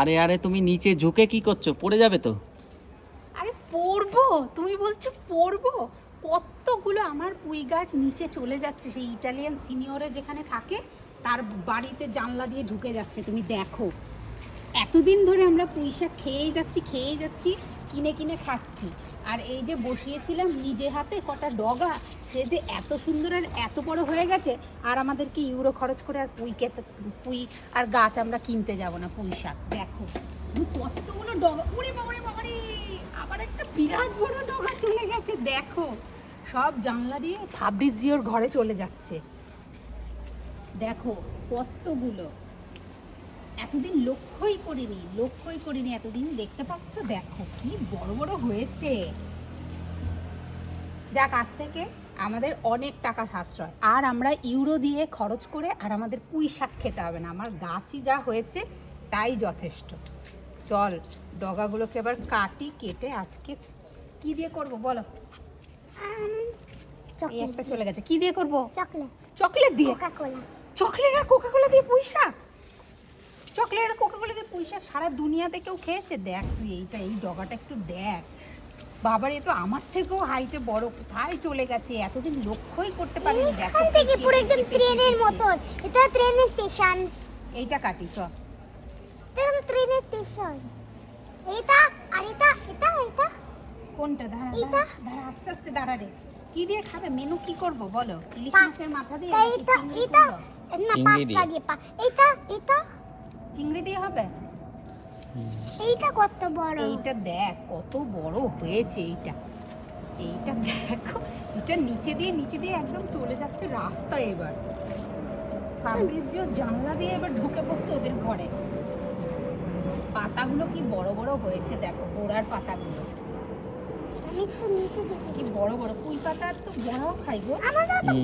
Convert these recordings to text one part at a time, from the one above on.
আরে আরে, তুমি নিচে ঝুঁকে কি করছ? পড়ে যাবে তো। আরে, পড়ব? তুমি বলছো পড়ব? কতগুলো আমার পুঁই গাছ নিচে চলে যাচ্ছে সেই ইটালিয়ান সিনিয়রে যেখানে থাকে, তার বাড়িতে জানলা দিয়ে ঢুকে যাচ্ছে। তুমি দেখো। এতদিন ধরে আমরা পুঁই শাক খেয়েই যাচ্ছি খেয়েই যাচ্ছি। কিনে কিনে খাচ্ছি। আর এই যে বসিয়েছিলাম নিজে হাতে কটা ডগা, সে যে এত সুন্দর আর এত বড় হয়ে গেছে, আর আমাদেরকে ইউরো খরচ করে আর পুঁই খেতে পুঁই আর গাছ আমরা কিনতে যাব না পুঁই শাক। দেখো কতগুলো ডগা, উড়ে বাবারে বাবারে আবার একটা বিরাট বড় ডগা চলে গেছে, দেখো। সব জানলা দিয়ে ফাব্রিজিওর ঘরে চলে যাচ্ছে। দেখো কতগুলো। এতদিন লক্ষ্যই করিনি লক্ষ্যই করিনি এতদিন। দেখতে পাচ্ছ দেখো কি বড় বড় হয়েছে। যাক আজ থেকে আমাদের অনেক টাকা সাশ্রয়। আর আমরা ইউরো দিয়ে খরচ করে আর আমাদের পুঁই শাক খেতে হবে না। আমার গাছই যা হয়েছে তাই যথেষ্ট। চল ডগাগুলোকে এবার কাটি কেটে আজকে কি দিয়ে করব বলো? একটা চলে গেছে। কি দিয়ে করব? চকলেট। চকলেট দিয়ে? চকলেট আর কোকা কোলা দিয়ে পুঁই শাক? চকলেট কোকা কোলা দিয়ে পুঁই শাক সারা দুনিয়াতে কেউ খেয়েছে? দেখ তুই এইটা এই ডগাটা একটু দেখ। বাবার এ তো আমার থেকেও হাইটে বড় কোথায় চলে গেছে? এতদিন লক্ষ্যই করতে পারিনি। দেখো এখান থেকে পুরো একদম ট্রেনের। মতন। এটা ট্রেনের স্টেশন। এইটা কাটি চ। এটা ট্রেনের স্টেশন। এটা আর এটা এটা এটা। কোনটা? দাঁড়া এইটা? দাঁড়া দাঁড়া আস্তে আস্তে দাঁড়া রে। কি দিয়ে খাবে? মেনু কি করব? বলো। ইলিশ মাছের মাথা দিয়ে এটা এটা না পাস্তা দিয়ে। দিয়ে পা এটা এটা চিংড়ি দিয়ে হবে? এইটা কত বড়? এইটা দেখ কত বড় হয়েছে এইটা। এইটা দেখো এটা নিচে দিয়ে নিচে দিয়ে একদম চলে যাচ্ছে রাস্তা এবার। ফাব্রিজিও জানলা দিয়ে এবার ঢুকে পড়তো ওদের ঘরে। পাতাগুলো কি বড় বড় হয়েছে দেখো গোড়ার পাতাগুলো। কি বড় বড় পুঁই পাতা তো বড় খাই গো।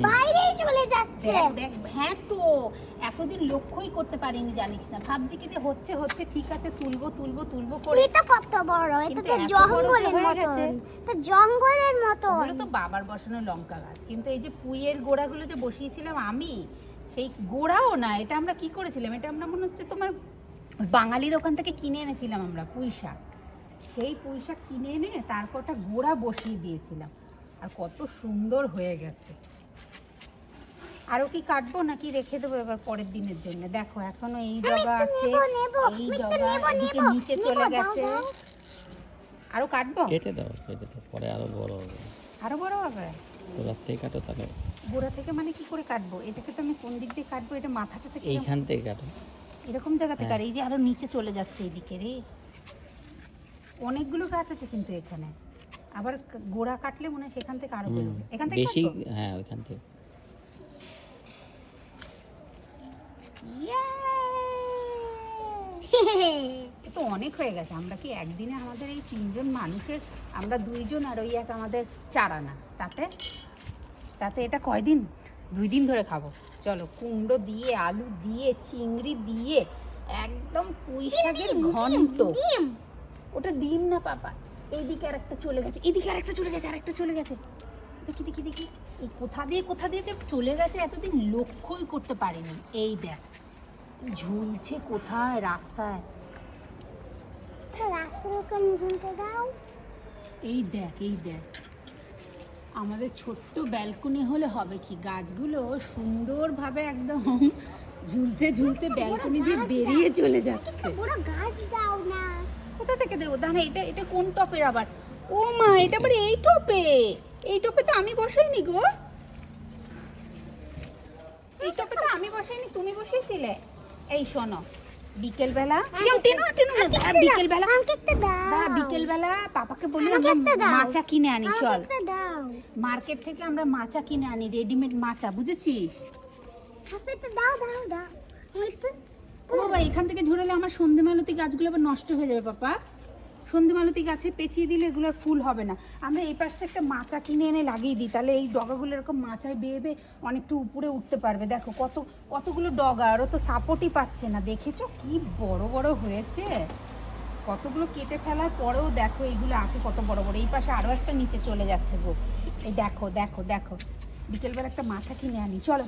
বাইরেই চলে যাচ্ছে। দেখ দেখ হ্যাঁ তো। এতদিন লক্ষ্যই করতে পারিনি জানিস না। ভাবছি কি যে হচ্ছে হচ্ছে ঠিক আছে তুলবো তুলবো তুলবো করে। এটা কত বড়? এটা তো জঙ্গলের। মতন। তো জঙ্গলের মতন। ওগুলো তো বাবার বসানো লঙ্কা গাছ। কিন্তু এই যে পুইয়ের গোড়াগুলো যে বসিয়েছিলাম আমি সেই গোড়াও না এটা আমরা কি করেছিলাম? এটা আমরা মনে হচ্ছে তোমার বাঙালি দোকান থেকে কিনে এনেছিলাম আমরা পুঁই শাক। সেই পুঁই শাক কিনে এনে তারপরটা গোড়া বসিয়ে দিয়েছিলাম। আর কত সুন্দর হয়ে গেছে। আরও কি কাটবো নাকি রেখে দেবো এবার পরের দিনের জন্য? দেখো এখনও এই ডগা আছে নেব, নেব, এই ডগা এদিকে নিচে চলে গেছে। আরও কাটবো? কেটে দাও কেটে দাও পরে আরও বড় হবে। আরও বড় হবে? তোরা থেকে কাটো তাহলে। গোড়া থেকে মানে কি করে কাটবো? এটাকে তো আমি কোন দিক দিয়ে কাটবো? এটা মাথাটা থেকে এরকম- এইখান থেকে কাটো। এরকম জায়গা থেকে হ্যাঁ। আর এই যে আরও নিচে চলে যাচ্ছে এদিকে রে। অনেকগুলো গাছ আছে কিন্তু এখানে। আবার গোড়া কাটলে মনে হয় সেখান থেকে আরও বেরোবে এখান থেকে বেশি হ্যাঁ ওইখান থেকে। তো অনেক হয়ে গেছে। আমরা কি একদিনে আমাদের এই তিনজন মানুষের আমরা দুইজন আর ওই এক আমাদের চার আনা তাতে তাতে এটা কয়দিন? দুই দিন ধরে খাব। চলো কুমড়ো দিয়ে আলু দিয়ে চিংড়ি দিয়ে একদম পুঁই শাকের ঘন্ট। ওটা ডিম না পাপা? এইদিকে আরেকটা চলে গেছে এদিকে আরেকটা চলে গেছে আরেকটা চলে গেছে। দেখি দেখি দেখি। এই কোথা দিয়ে কোথা দিয়ে চলে গেছে এতদিন লক্ষ্যই করতে পারিনি। এই দেখ ঝুলছে কোথায় রাস্তায়? এই দেখ এই দেখ। আমাদের ছোট্ট ব্যালকনি হলে হবে কি? গাছগুলো সুন্দরভাবে একদম ঝুলতে ঝুলতে ব্যালকনি দিয়ে বেরিয়ে চলে যাচ্ছে। কোথা থেকে দেবো? দাঁড়া এটা এটা কোন টপের আবার? ও মা এটা আবার এই টপে? এই টপে তো আমি বসাইনি গো। এই টপে তো আমি বসাইনি তুমি বসিয়েছিলে। এই শোনো বিকেলবেলা কেউ টেনো টেনো না, দাঁড়া, বিকেলবেলা আমাকে একটা দাও। দাঁড়া বিকেলবেলা পাপাকে বলি আমরা মাচা কিনে আনি চল। মার্কেট থেকে আমরা মাচা কিনে আনি রেডিমেড মাচা বুঝেছিস? দাও দাও দাও। ও বাবা এখান থেকে ঝরালে আমার সন্ধে মালতি গাছগুলো আবার নষ্ট হয়ে যাবে পাপা। সন্ধে মালতি গাছে পেঁচিয়ে দিলে এগুলোর ফুল হবে না। আমরা এই পাশটা একটা মাচা কিনে এনে লাগিয়ে দিই, তাহলে এই ডগাগুলো এরকম মাচায় বেয়ে বেয়ে অনেকটু উপরে উঠতে পারবে। দেখো কত, কতগুলো ডগা আরও তো সাপোর্টই পাচ্ছে না। দেখেছ কি বড় বড় হয়েছে? কতগুলো কেটে ফেলার পরেও দেখো এইগুলো আছে কত বড় বড়। এই পাশে আরও একটা নিচে চলে যাচ্ছে গো। এই দেখো দেখো দেখো। বিকেলবেলা একটা মাচা কিনে আনি। চলো,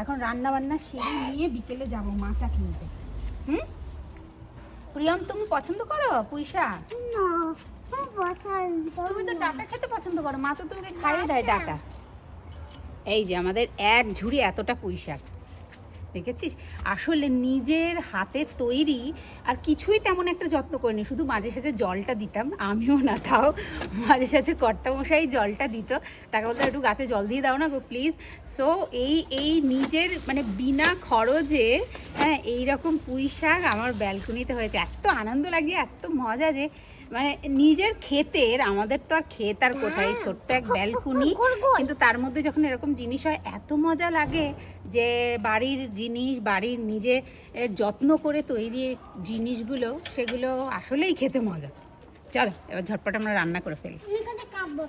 এখন রান্না বান্না সেরে নিয়ে বিকেলে যাব মাচা কিনতে। হুম? প্রিয়াম তুমি পছন্দ করো পুঁইশাক পছন্দ তুমি তো ডাটা খেতে পছন্দ করো। মা তো তোমাকে খাইয়ে দেয় ডাটা। এই যে আমাদের এক ঝুড়ি এতটা পুঁই শাক দেখেছিস? আসলে নিজের হাতে তৈরি আর কিছুই তেমন একটা যত্ন করিনি। শুধু মাঝে সাঝে জলটা দিতাম আমিও না তাও মাঝে সাঝে কর্তামশাই জলটা দিত। তাকে বলতো একটু গাছে জল দিয়ে দাও না গো প্লিজ সো এই এই নিজের মানে বিনা খরচে হ্যাঁ এইরকম পুঁই শাক আমার ব্যালকনিতে হয়েছে। এত আনন্দ লাগছে এত মজা যে মানে নিজের ক্ষেতের আমাদের তো আর ক্ষেত আর কোথায় ছোট্ট এক ব্যালকনি। কিন্তু তার মধ্যে যখন এরকম জিনিস হয় এত মজা লাগে যে বাড়ির জিনিস, বাড়ির নিজে যত্ন করে তৈরি জিনিসগুলো, সেগুলো আসলেই খেতে মজা। চলো, এবার ঝটপট আমরা রান্না করে ফেলি।